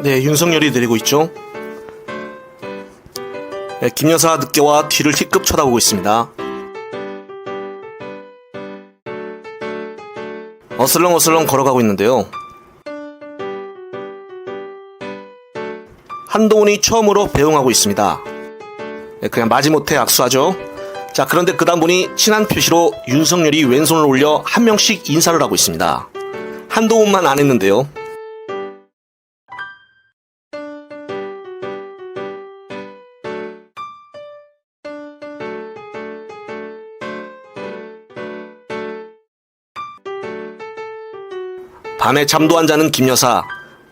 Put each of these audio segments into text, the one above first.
네, 윤석열이 내리고 있죠. 네, 김 여사 늦게와 뒤를 희끗 쳐다보고 있습니다. 어슬렁어슬렁 걸어가고 있는데요. 한동훈이 처음으로 배웅하고 있습니다. 네, 그냥 마지못해 악수하죠. 자, 그런데 그 다음 분이 친한 표시로 윤석열이 왼손을 올려 한 명씩 인사를 하고 있습니다. 한동훈만 안 했는데요. 밤에 잠도 안 자는 김 여사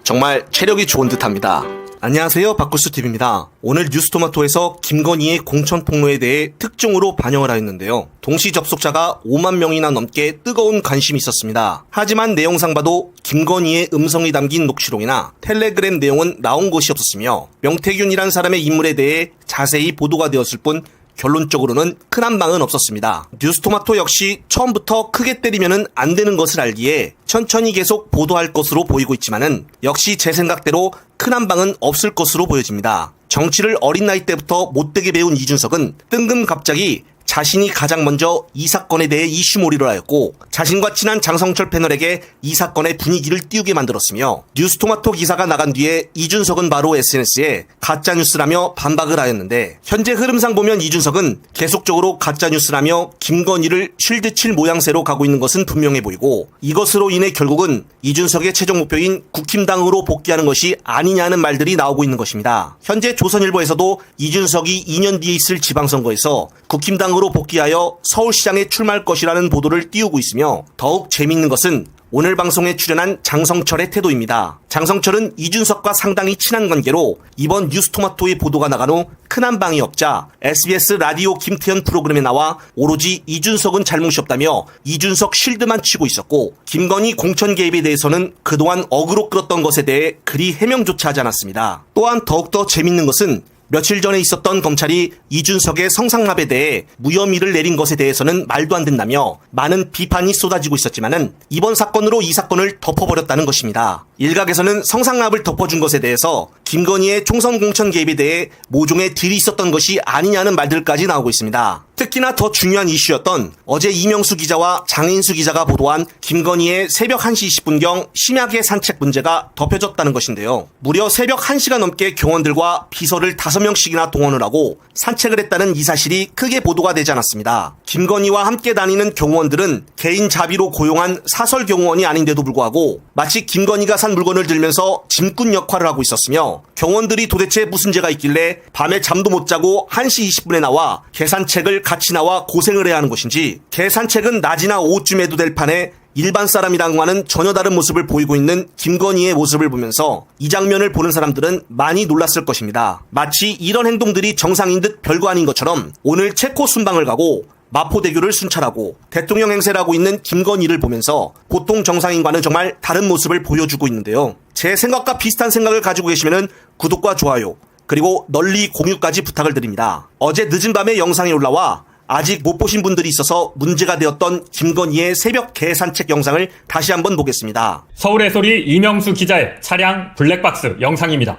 정말 체력이 좋은 듯합니다. 안녕하세요 박구스 TV입니다. 오늘 뉴스토마토에서 김건희의 공천 폭로에 대해 특종으로 반영을 하였는데요. 동시 접속자가 5만 명이나 넘게 뜨거운 관심이 있었습니다. 하지만 내용상 봐도 김건희의 음성이 담긴 녹취록이나 텔레그램 내용은 나온 것이 없었으며 명태균이란 사람의 인물에 대해 자세히 보도가 되었을 뿐 결론적으로는 큰 한방은 없었습니다. 뉴스토마토 역시 처음부터 크게 때리면 안 되는 것을 알기에 천천히 계속 보도할 것으로 보이고 있지만은 역시 제 생각대로 큰 한방은 없을 것으로 보여집니다. 정치를 어린 나이 때부터 못되게 배운 이준석은 뜬금 갑자기 자신이 가장 먼저 이 사건에 대해 이슈몰이를 하였고 자신과 친한 장성철 패널에게 이 사건의 분위기를 띄우게 만들었으며 뉴스토마토 기사가 나간 뒤에 이준석은 바로 SNS에 가짜뉴스라며 반박을 하였는데 현재 흐름상 보면 이준석은 계속적으로 가짜뉴스라며 김건희를 쉴드칠 모양새로 가고 있는 것은 분명해 보이고 이것으로 인해 결국은 이준석의 최종 목표인 국힘당으로 복귀하는 것이 아니냐는 말들이 나오고 있는 것입니다. 현재 조선일보에서도 이준석이 2년 뒤에 있을 지방선거에서 국힘당 으로 복귀하여 서울시장에 출마할 것이라는 보도를 띄우고 있으며 더욱 재밌는 것은 오늘 방송에 출연한 장성철의 태도입니다. 장성철은 이준석과 상당히 친한 관계로 이번 뉴스토마토의 보도가 나간 후 큰 한 방이 없자 SBS 라디오 김태현 프로그램에 나와 오로지 이준석은 잘못이 없다며 이준석 실드만 치고 있었고 김건희 공천 개입에 대해서는 그동안 어그로 끌었던 것에 대해 그리 해명조차 하지 않았습니다. 또한 더욱더 재밌는 것은 며칠 전에 있었던 검찰이 이준석의 성상납에 대해 무혐의를 내린 것에 대해서는 말도 안 된다며 많은 비판이 쏟아지고 있었지만은 이번 사건으로 이 사건을 덮어버렸다는 것입니다. 일각에서는 성상납을 덮어준 것에 대해서 김건희의 총선 공천 개입에 대해 모종의 딜이 있었던 것이 아니냐는 말들까지 나오고 있습니다. 특히나 더 중요한 이슈였던 어제 이명수 기자와 장인수 기자가 보도한 김건희의 새벽 1시 20분경 심야계 산책 문제가 덮여졌다는 것인데요. 무려 새벽 1시간 넘게 경원들과 비서를 5명씩이나 동원을 하고 산책을 했다는 이 사실이 크게 보도가 되지 않았습니다. 김건희와 함께 다니는 경호원들은 개인 자비로 고용한 사설 경호원이 아닌데도 불구하고 마치 김건희가 산 물건을 들면서 짐꾼 역할을 하고 있었으며 경호원들이 도대체 무슨 죄가 있길래 밤에 잠도 못 자고 1시 20분에 나와 계산책을 같이 나와 고생을 해야 하는 것인지 계산책은 낮이나 오후쯤 해도 될 판에 일반 사람이랑과는 전혀 다른 모습을 보이고 있는 김건희의 모습을 보면서 이 장면을 보는 사람들은 많이 놀랐을 것입니다. 마치 이런 행동들이 정상인 듯 별거 아닌 것처럼 오늘 체코 순방을 가고 마포대교를 순찰하고 대통령 행세를 하고 있는 김건희를 보면서 보통 정상인과는 정말 다른 모습을 보여주고 있는데요. 제 생각과 비슷한 생각을 가지고 계시면 구독과 좋아요 그리고 널리 공유까지 부탁을 드립니다. 어제 늦은 밤에 영상이 올라와 아직 못 보신 분들이 있어서 문제가 되었던 김건희의 새벽 개산책 영상을 다시 한번 보겠습니다. 서울의 소리 이명수 기자의 차량 블랙박스 영상입니다.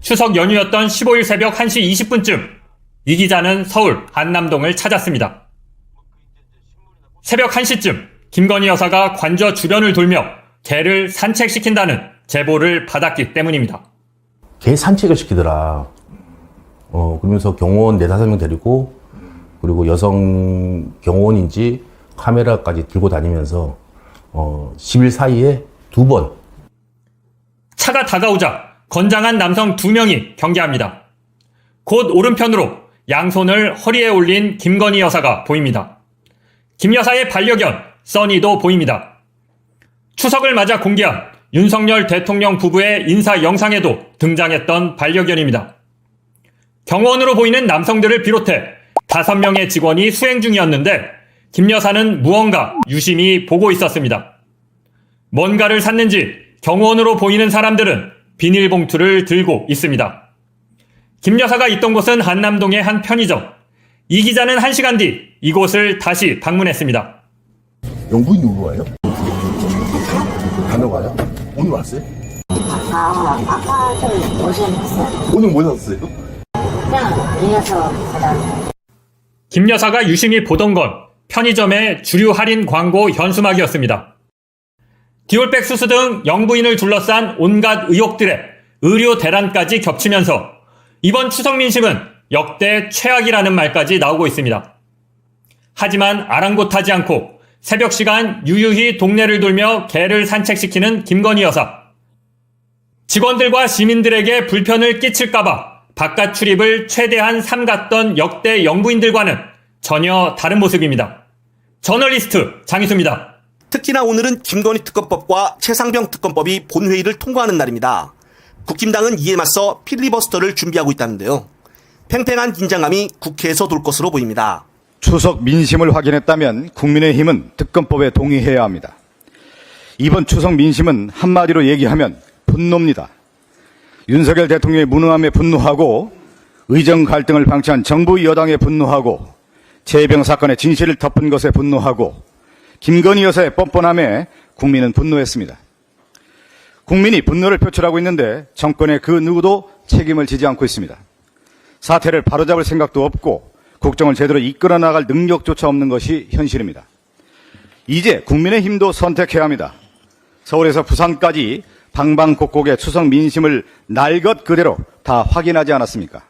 추석 연휴였던 15일 새벽 1시 20분쯤 이 기자는 서울 한남동을 찾았습니다. 새벽 1시쯤 김건희 여사가 관저 주변을 돌며 개를 산책시킨다는 제보를 받았기 때문입니다. 개 산책을 시키더라. 어, 그러면서 경호원 네다섯 명 데리고, 그리고 여성 경호원인지 카메라까지 들고 다니면서, 어, 10일 사이에 두 번, 차가 다가오자 건장한 남성 두 명이 경계합니다. 곧 오른편으로 양손을 허리에 올린 김건희 여사가 보입니다. 김 여사의 반려견 써니도 보입니다. 추석을 맞아 공개한 윤석열 대통령 부부의 인사 영상에도 등장했던 반려견입니다. 경호원으로 보이는 남성들을 비롯해 다섯 명의 직원이 수행 중이었는데 김 여사는 무언가 유심히 보고 있었습니다. 뭔가를 샀는지 경호원으로 보이는 사람들은 비닐봉투를 들고 있습니다. 김 여사가 있던 곳은 한남동의 한 편의점. 이 기자는 한 시간 뒤 이곳을 다시 방문했습니다. 영부인이 오러 와요? 오늘 왔어요? 아까 아까 좀 오시긴 했어요. 오늘 뭐 샀어요? 그냥 가다 김 여사가 유심히 보던 건 편의점의 주류 할인 광고 현수막이었습니다. 디올백 수수 등 영부인을 둘러싼 온갖 의혹들에 의료 대란까지 겹치면서 이번 추석 민심은 역대 최악이라는 말까지 나오고 있습니다. 하지만 아랑곳하지 않고 새벽 시간 유유히 동네를 돌며 개를 산책시키는 김건희 여사. 직원들과 시민들에게 불편을 끼칠까봐 바깥 출입을 최대한 삼갔던 역대 영부인들과는 전혀 다른 모습입니다. 저널리스트 장희수입니다. 특히나 오늘은 김건희 특검법과 최상병 특검법이 본회의를 통과하는 날입니다. 국힘당은 이에 맞서 필리버스터를 준비하고 있다는데요. 팽팽한 긴장감이 국회에서 돌 것으로 보입니다. 추석 민심을 확인했다면 국민의힘은 특검법에 동의해야 합니다. 이번 추석 민심은 한마디로 얘기하면 분노입니다. 윤석열 대통령의 무능함에 분노하고 의정 갈등을 방치한 정부 여당에 분노하고 재해병 사건의 진실을 덮은 것에 분노하고 김건희 여사의 뻔뻔함에 국민은 분노했습니다. 국민이 분노를 표출하고 있는데 정권의 그 누구도 책임을 지지 않고 있습니다. 사태를 바로잡을 생각도 없고 국정을 제대로 이끌어 나갈 능력조차 없는 것이 현실입니다. 이제 국민의 힘도 선택해야 합니다. 서울에서 부산까지 방방곡곡의 추석 민심을 날 것 그대로 다 확인하지 않았습니까?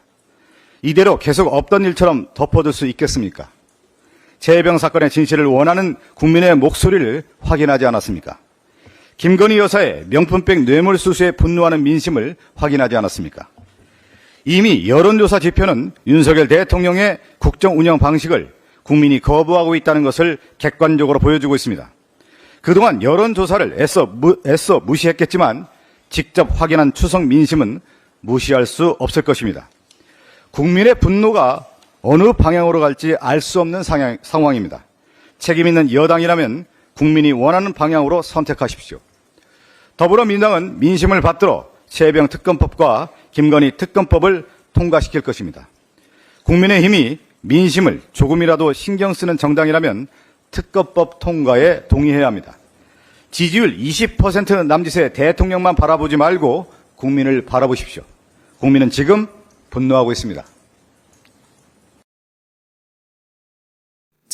이대로 계속 없던 일처럼 덮어둘 수 있겠습니까? 재해병 사건의 진실을 원하는 국민의 목소리를 확인하지 않았습니까? 김건희 여사의 명품백 뇌물수수에 분노하는 민심을 확인하지 않았습니까? 이미 여론조사 지표는 윤석열 대통령의 국정 운영 방식을 국민이 거부하고 있다는 것을 객관적으로 보여주고 있습니다. 그동안 여론조사를 애써, 무, 애써 무시했겠지만 직접 확인한 추석 민심은 무시할 수 없을 것입니다. 국민의 분노가 어느 방향으로 갈지 알 수 없는 상황, 상황입니다. 책임 있는 여당이라면 국민이 원하는 방향으로 선택하십시오. 더불어민주당은 민심을 받들어 세병 특검법과 김건희 특검법을 통과시킬 것입니다. 국민의힘이 민심을 조금이라도 신경 쓰는 정당이라면 특검법 통과에 동의해야 합니다. 지지율 20% 남짓의 대통령만 바라보지 말고 국민을 바라보십시오. 국민은 지금 분노하고 있습니다.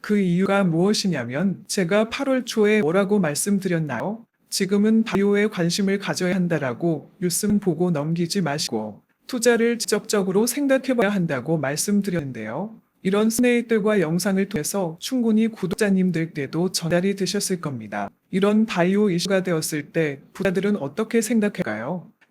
그 이유가 무엇이냐면 제가 8월 초에 뭐라고 말씀드렸나요? 지금은 바이오에 관심을 가져야 한다라고 뉴스는 보고 넘기지 마시고 투자를 지적적으로 생각해봐야 한다고 말씀드렸는데요. 이런 스네이들과 영상을 통해서 충분히 구독자님들께도 전달이 되셨을 겁니다. 이런 바이오 이슈가 되었을 때 부자들은 어떻게 생각할까요?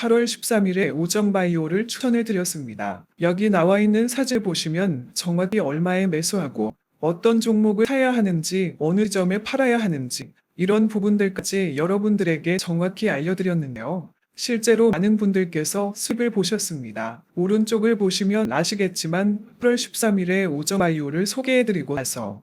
8월 13일에 오정바이오를 추천해 드렸습니다. 여기 나와 있는 사진을 보시면 정확히 얼마에 매수하고 어떤 종목을 사야 하는지 어느 점에 팔아야 하는지 이런 부분들까지 여러분들에게 정확히 알려드렸는데요. 실제로 많은 분들께서 수익을 보셨습니다. 오른쪽을 보시면 아시겠지만 8월 13일에 오정바이오를 소개해드리고 나서